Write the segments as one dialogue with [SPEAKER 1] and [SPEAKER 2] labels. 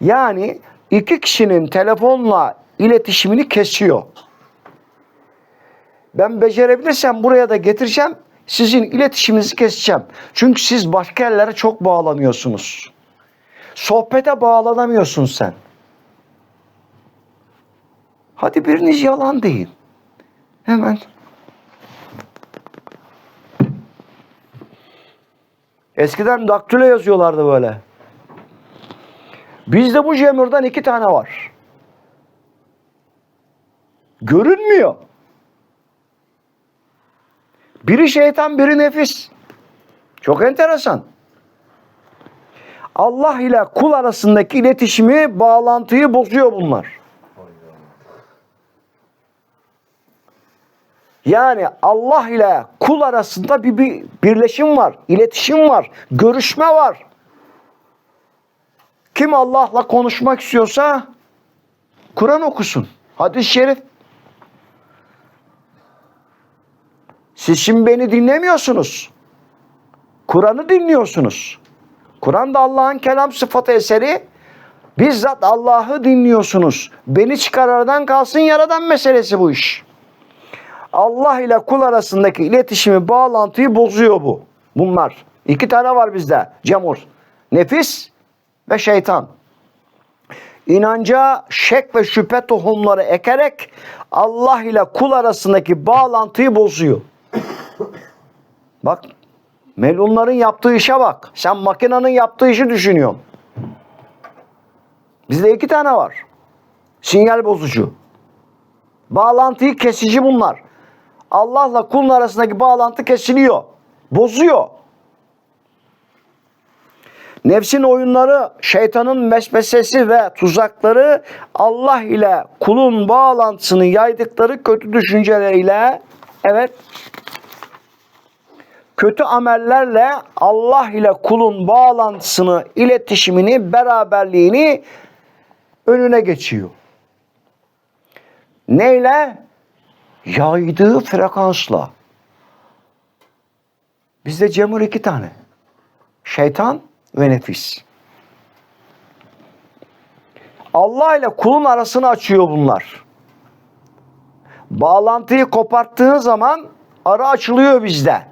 [SPEAKER 1] Yani iki kişinin telefonla iletişimini kesiyor. Ben becerebilirsem buraya da getireceğim. Sizin iletişiminizi keseceğim. Çünkü siz başka yerlere çok bağlanıyorsunuz. Sohbete bağlanamıyorsun sen. Hadi biriniz yalan deyin. Hemen. Eskiden daktilo yazıyorlardı böyle. Bizde bu cemurdan iki tane var. Görünmüyor. Biri şeytan, biri nefis. Çok enteresan. Allah ile kul arasındaki iletişimi, bağlantıyı bozuyor bunlar. Yani Allah ile kul arasında bir, bir birleşim var, iletişim var, görüşme var. Kim Allah'la konuşmak istiyorsa Kur'an okusun. Hadis-i şerif. Siz şimdi beni dinlemiyorsunuz. Kur'an'ı dinliyorsunuz. Kur'an da Allah'ın kelam sıfatı eseri. Bizzat Allah'ı dinliyorsunuz. Beni çıkarardan kalsın yaradan meselesi bu iş. Allah ile kul arasındaki iletişimi, bağlantıyı bozuyor bu. Bunlar. İki tane var bizde. Cemur. Nefis ve şeytan. İnanca şek ve şüphe tohumları ekerek Allah ile kul arasındaki bağlantıyı bozuyor. Bak melunların yaptığı işe bak. Sen makinenin yaptığı işi düşünüyorsun. Bizde iki tane var. Sinyal bozucu. Bağlantıyı kesici bunlar. Allah'la kulun arasındaki bağlantı kesiliyor. Bozuyor. Nefsin oyunları, şeytanın vesvesesi ve tuzakları Allah ile kulun bağlantısını yaydıkları kötü düşünceleriyle evet kötü amellerle Allah ile kulun bağlantısını, iletişimini, beraberliğini önüne geçiyor. Neyle? Yaydığı frekansla. Bizde cemur iki tane. Şeytan ve nefis. Allah ile kulun arasını açıyor bunlar. Bağlantıyı koparttığın zaman ara açılıyor bizde.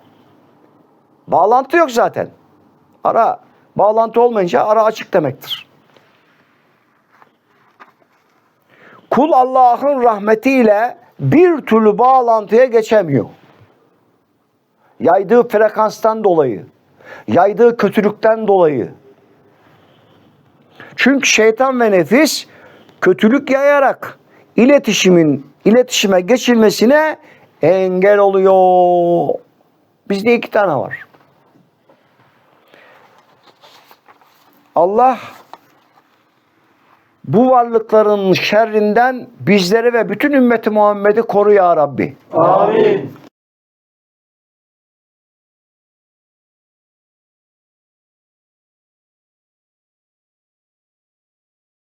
[SPEAKER 1] Bağlantı yok zaten. Ara bağlantı olmayınca ara açık demektir. Kul Allah'ın rahmetiyle bir türlü bağlantıya geçemiyor. Yaydığı frekanstan dolayı, yaydığı kötülükten dolayı. Çünkü şeytan ve nefis kötülük yayarak iletişimin iletişime geçilmesine engel oluyor. Bizde iki tane var. Allah bu varlıkların şerrinden bizleri ve bütün ümmeti Muhammed'i koru ya Rabbi.
[SPEAKER 2] Amin.